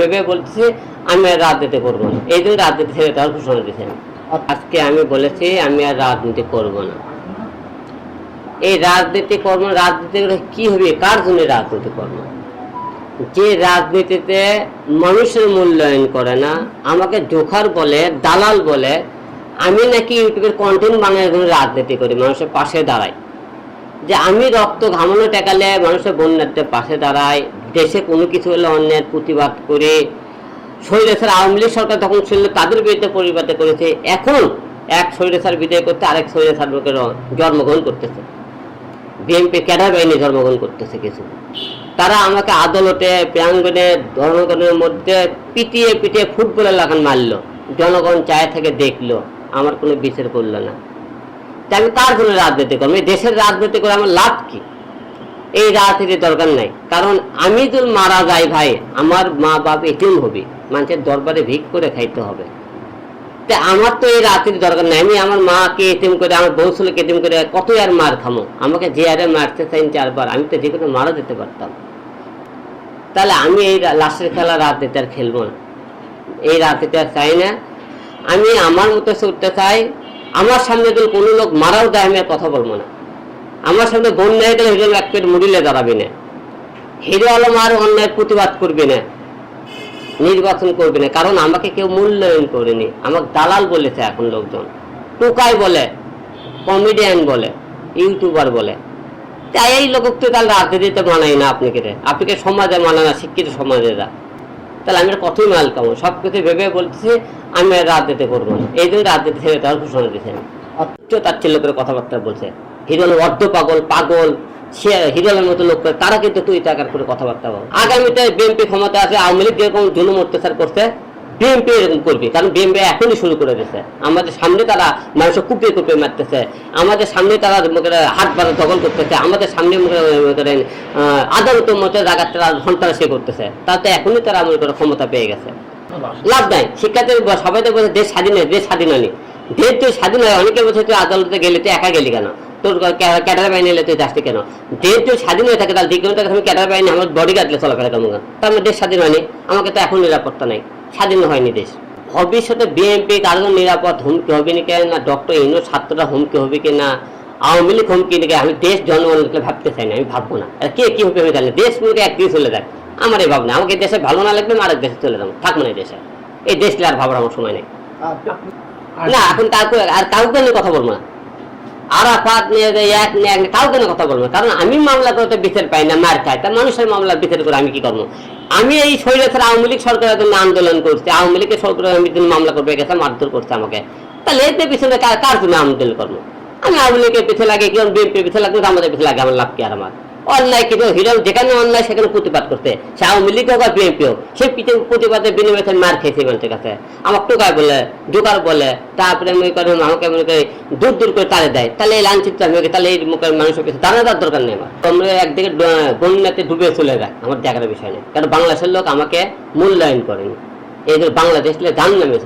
ভেবে বলতেছি, আমি আর রাজনীতি করব না। এই জন্য রাজনীতি ছেড়ে দেওয়ার ঘোষণা। আজকে আমি বলেছি, আমি আর রাজনীতি করব না। এই রাজনীতি কর্ম রাজনীতি কি হবে? কার জন্য রাজনীতি কর্ম যে রাজনীতিতে মানুষের মূল্যায়ন করে না, আমাকে জোখার বলে, দালাল বলে, আমি নাকি ইউটিউবের কন্টেন্ট জন্য রাজনীতি করি, মানুষের পাশে দাঁড়াই। যে আমি রক্ত ঘামানো টেকালে মানুষের বন্যার্থের পাশে দাঁড়াই দেশে কোনো কিছু হলে অন্যায়ের প্রতিবাদ করে স্বৈরাচার আওয়ামী লীগ সরকার তখন ছিল, তাদের বিরুদ্ধে পরিবাদ করেছে। এখন এক স্বৈরাচার বিদায় করতে আরেক স্বৈরাচার লোকের জন্মগ্রহণ করতেছে। বিএনপি ক্যাডার বাহিনী জন্মগ্রহণ করতেছে কিছু। তারা আমাকে আদালতে প্রাঙ্গনে জনগণের মধ্যে পিটিয়ে পিটিয়ে ফুটবলের লাগান মারলো। জনগণ চায় থেকে দেখল, আমার কোনো বিচার করল না। তাই আমি তার জন্য রাজনীতি করব? দেশের রাজনীতি করে আমার লাভ কি? এই রাতের দরকার নাই। কারণ আমি যদি মারা যাই ভাই, আমার মা বাপ এটিম হবে। মানুষের দরবারে ভিক করে খাইতে হবে। তা আমার তো এই রাতের দরকার নাই। আমি আমার মাকে এটিম করে, আমার বউ ছেলেকে এটিম করে কত আর মার খামো? আমাকে যে আরে মারতে চাইন চারবার, আমি তো যে কোনো মারা যেতে পারতাম। তাহলে আমি এই লাস্টের খেলা রাজনীতি আর খেলব না। এই রাজনীতি আর চাই না। আমি আমার মতো চলতে চাই, আমার সামনে যদি কোনো লোক মারাও দেয়, আমি কথা বলব না। আমার সামনে বন্যা হয়ে গেলে হিরো এক পেট মুড়িলে দাঁড়াবি না। হিরো আলম আর অন্যায় প্রতিবাদ করবি না। নির্বাচন করবি না। কারণ আমাকে কেউ মূল্যায়ন করেনি। আমাকে দালাল বলেছে এখন লোকজন। টুকাই বলে, কমেডিয়ান বলে, ইউটিউবার বলে। তাই এই লোক তো তাহলে রাজনীতিতে মানাই না আপনাকে আপনাকে সমাজে মানে না? শিক্ষিত সমাজে সমাজেরা তাহলে আমি কতই মাল কামো সব কিছু ভেবে বলতেছি, আমি রাজনীতি করব না। এই জন্য রাজনীতি ছেড়ে দেওয়ার ঘোষণা দিয়েছি আমি। তার তাচ্ছিল্য করে কথাবার্তা বলছে। হিরোল অর্ধ পাগল পাগল। হিরোলের মতো লোক তারা কিন্তু তুই টাকার করে কথাবার্তা বল। আগামীতে বিএনপি ক্ষমতা আছে আওয়ামী লীগ যেরকম জুলুম অত্যাচার করছে বিএনপি এরকম করবে। কারণ বিএনপি এখনই শুরু করে দিয়েছে। আমাদের সামনে তারা মানুষের কুপিয়ে কুপিয়ে মারতেছে। আমাদের সামনে তারা হাত বাড়া দখল করতেছে। আমাদের সামনে মনে মনে আদালতের মতো জায়গা তারা সন্ত্রাসী করতেছে। তাতে এখনই তারা মনে করে ক্ষমতা পেয়ে গেছে। লাভ নাই। শিক্ষার্থীর সবাই তো বলছে, দেশ স্বাধীন হয়, দেশ স্বাধীন হয়নি। দেশ তুই স্বাধীন হয় অনেকে বলছে তুই আদালতে গেলে তুই একা গেলি কেন? তোর ক্যাডার বাহিনী এলে তুই যাসটি কেন? দেশ তুই স্বাধীন হয়ে থাকে তাহলে দ্বিতীয় আমি ক্যাডার বাহিনী আমার বডি গার্ডলে চলাফেরা কেমন তার মানে দেশ স্বাধীন হয়নি। আমাকে তো এখন নিরাপত্তা নাই। স্বাধীন হয়নি দেশ। ভবিষ্যতে বিএনপি কার জন্য নিরাপদ হুমকি হবে না কেন? না ডক্টর ইনো ছাত্ররা হুমকি হবে কি না? আওয়ামী লীগ হুমকি নাকি আমি দেশ জনগণকে ভাবতে চাই না আমি ভাববো না। আর কে কি হবে আমি জানি। দেশ মুখে একদিকে চলে যাক। আমার এই ভাবনা। আমাকে দেশে ভালো না লাগবে আমি আরেক দেশে চলে যাব। থাকব না এই দেশে। এই দেশ আর ভাবার আমার সময় নেই। না এখন কাউকে আর কাউকে আমি কথা বলব না। আরাফাত নিয়ে যে এক নিয়ে এক কাউকে কথা বলব কারণ আমি মামলা করে তো বিচার পাই না, মার খাই তা মানুষের মামলা বিচার করে আমি কি করব? আমি এই শৈলেশ্বর আওয়ামী লীগ সরকারের জন্য আন্দোলন করছি, আওয়ামী লীগের সরকারের আমি জন্য মামলা করবে গেছে মারধর করছে আমাকে। তাহলে এতে পিছনে কার- কার জন্য আন্দোলন করব? আমি আওয়ামী লীগের পিছিয়ে লাগে, কেউ বিএনপির পিছিয়ে লাগবে আমাদের পিছিয়ে লাগে, আমার লাভ কি আর আমার? অন্যায় কিন্তু হিরো যেখানে অন্যায় সেখানে প্রতিবাদ করতে সে আওয়ামী লীগ হোক আর বিএনপি হোক সে পিছনে প্রতিবাদের বিনিময়ে মার খেয়েছে মানুষের কাছে। আমার টোকায় বলে, জোকার বলে, তারপরে মনে করেন, আমাকে মনে করে দূর দূর করে তাড়ে দেয়। তাহলে এই লাঞ্ছিত আমি তাহলে এই মুখের মানুষের কাছে দাঁড়ানোর দরকার নেই আমার। তোমরা একদিকে বন্যাতে ডুবে চলে যায়, আমার দেখার বিষয় নেই। কারণ বাংলাদেশের লোক আমাকে মূল্যায়ন করেনি। এই যে বাংলাদেশ জান নামে